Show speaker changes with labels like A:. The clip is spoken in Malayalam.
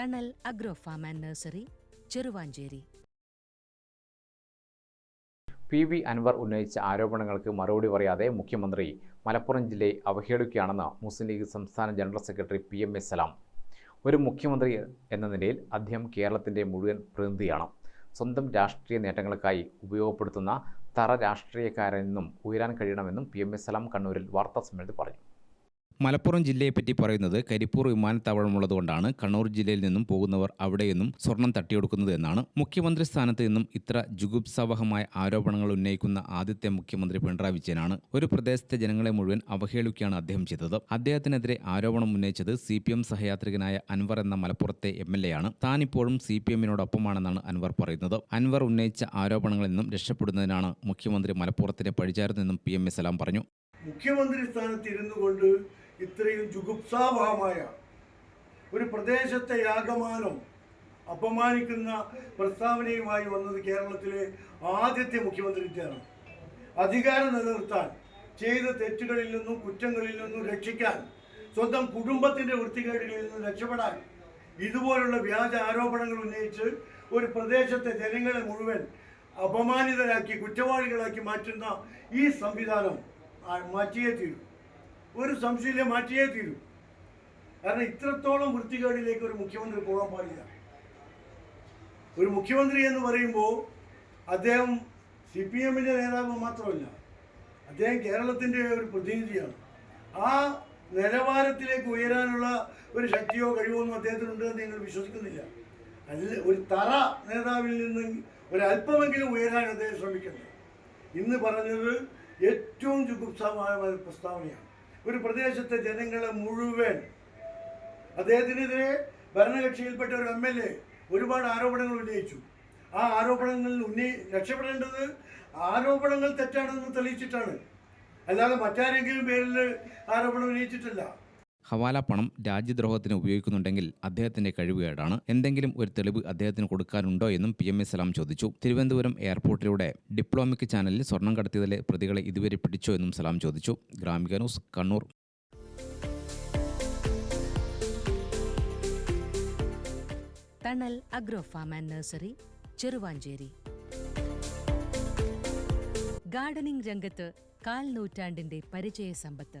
A: Thanal agro farm and nursery Cheruvanchery.
B: P V Anvar ഉന്നയിച്ച ആരോപണങ്ങൾക്ക് മറുപടി പറയാതെ മുഖ്യമന്ത്രി മലപ്പുറം ജില്ലയെ അവഹേളിക്കുകയാണെന്ന് മുസ്ലിം ലീഗ് സംസ്ഥാന general secretary P M A Salam. ഒരു മുഖ്യമന്ത്രി എന്ന നിലയിൽ അദ്ദേഹം കേരളത്തിന്റെ മുഴുവൻ പ്രതിനിധിയാണ്. സ്വന്തം രാഷ്ട്രീയ നേട്ടങ്ങൾക്കായി ഉപയോഗപ്പെടുത്തുന്ന തറ രാഷ്ട്രീയക്കാരെന്നും ഉയരാൻ കഴിയണമെന്നും പി എം എസ് സലാം കണ്ണൂരിൽ വാർത്താ സമ്മേളനത്തിൽ പറഞ്ഞു.
C: മലപ്പുറം ജില്ലയെപ്പറ്റി പറയുന്നത് കരിപ്പൂർ വിമാനത്താവളം ഉള്ളതുകൊണ്ടാണ് കണ്ണൂർ ജില്ലയിൽ നിന്നും പോകുന്നവർ അവിടെയെന്നും സ്വർണം തട്ടിയെടുക്കുന്നത് എന്നാണ് മുഖ്യമന്ത്രി സ്ഥാനത്ത് നിന്നും ഇത്ര ജുഗുപ്സാവഹമായ ആരോപണങ്ങൾ ഉന്നയിക്കുന്ന ആദ്യത്തെ മുഖ്യമന്ത്രി പിണറായി വിജയനാണ്. ഒരു പ്രദേശത്തെ ജനങ്ങളെ മുഴുവൻ അവഹേളിക്കുകയാണ് അദ്ദേഹം ചെയ്തത്. അദ്ദേഹത്തിനെതിരെ ആരോപണം ഉന്നയിച്ചത് സി പി എം സഹയാത്രികനായ അൻവർ എന്ന മലപ്പുറത്തെ എം എൽ എ ആണ്. താനിപ്പോഴും സി പി എമ്മിനോടൊപ്പമാണെന്നാണ് അൻവർ പറയുന്നത്. അൻവർ ഉന്നയിച്ച ആരോപണങ്ങളിൽ നിന്നും രക്ഷപ്പെടുന്നതിനാണ് മുഖ്യമന്ത്രി മലപ്പുറത്തിന്റെ പഴിചാരുന്നെന്നും പി എം എ സലാം പറഞ്ഞു.
D: മുഖ്യമന്ത്രി സ്ഥാനത്ത് ഇരുന്നു കൊണ്ട് ഇത്രയും ജുഗുപ്സാവഹമായ ഒരു പ്രദേശത്തെ യാഗമാനം അപമാനിക്കുന്ന പ്രസ്താവനയുമായി വന്നത് കേരളത്തിലെ ആദ്യത്തെ മുഖ്യമന്ത്രിയാണ് അധികാരം നിലനിർത്താൻ ചെയ്ത തെറ്റുകളിൽ നിന്നും കുറ്റങ്ങളിൽ നിന്നും രക്ഷിക്കാൻ സ്വന്തം കുടുംബത്തിന്റെ വൃത്തികേടുകളിൽ നിന്നും രക്ഷപ്പെടാൻ ഇതുപോലുള്ള വ്യാജ ആരോപണങ്ങൾ ഉന്നയിച്ച് ഒരു പ്രദേശത്തെ ജനങ്ങളെ മുഴുവൻ അപമാനിതരാക്കി കുറ്റവാളികളാക്കി മാറ്റുന്ന ഈ സംവിധാനം മാറ്റിയേ തീരൂ. ഒരു സംശയമില്ല മാറ്റിയേ തീരൂ. കാരണം ഇത്രത്തോളം വൃത്തികേടിലേക്ക് ഒരു മുഖ്യമന്ത്രി പോകാൻ പാടില്ല. ഒരു മുഖ്യമന്ത്രി എന്ന് പറയുമ്പോൾ അദ്ദേഹം സി പി എമ്മിന്റെ നേതാവ് മാത്രമല്ല അദ്ദേഹം കേരളത്തിന്റെ ഒരു പ്രതിനിധിയാണ്. ആ നിലവാരത്തിലേക്ക് ഉയരാനുള്ള ഒരു ശക്തിയോ കഴിവോ ഒന്നും അദ്ദേഹത്തിനുണ്ട് എന്ന് നിങ്ങൾ വിശ്വസിക്കുന്നില്ല. അല്ല ഒരു തറ നേതാവിൽ നിന്ന് ഒരല്പമെങ്കിലും ഉയരാൻ അദ്ദേഹം ശ്രമിക്കുന്നത് ഇന്ന് പറഞ്ഞത് ഏറ്റവും ജുഗുപ്സമായ ഒരു പ്രസ്താവനയാണ്. ഒരു പ്രദേശത്തെ ജനങ്ങളെ മുഴുവൻ അദ്ദേഹത്തിനെതിരെ ഭരണകക്ഷിയിൽപ്പെട്ട ഒരു എം എൽ എ ഒരുപാട് ആരോപണങ്ങൾ ഉന്നയിച്ചു. ആ ആരോപണങ്ങളിൽ ഉന്നയി രക്ഷപ്പെടേണ്ടത് ആരോപണങ്ങൾ തെറ്റാണെന്ന് തെളിയിച്ചിട്ടാണ്. അല്ലാതെ മറ്റാരെങ്കിലും പേരിൽ ആരോപണം ഉന്നയിച്ചിട്ടില്ല.
C: ഹവാല പണം രാജ്യദ്രോഹത്തിന് ഉപയോഗിക്കുന്നുണ്ടെങ്കിൽ അദ്ദേഹത്തിന്റെ കഴിവുകേടാണ്. എന്തെങ്കിലും ഒരു തെളിവ് അദ്ദേഹത്തിന് കൊടുക്കാനുണ്ടോ എന്നും പി എം എ സലാം ചോദിച്ചു. തിരുവനന്തപുരം എയർപോർട്ടിലൂടെ ഡിപ്ലോമിക് ചാനലിൽ സ്വർണം കടത്തിയതിലെ പ്രതികളെ ഇതുവരെ പിടിച്ചോ എന്നും സലാം ചോദിച്ചു. Gramika news Kannur.
A: Thanal agro farm and nursery Cheruvanchery. Gardening രംഗത്ത് കാൽ നൂറ്റാണ്ടിന്റെ പരിചയ സമ്പത്ത്.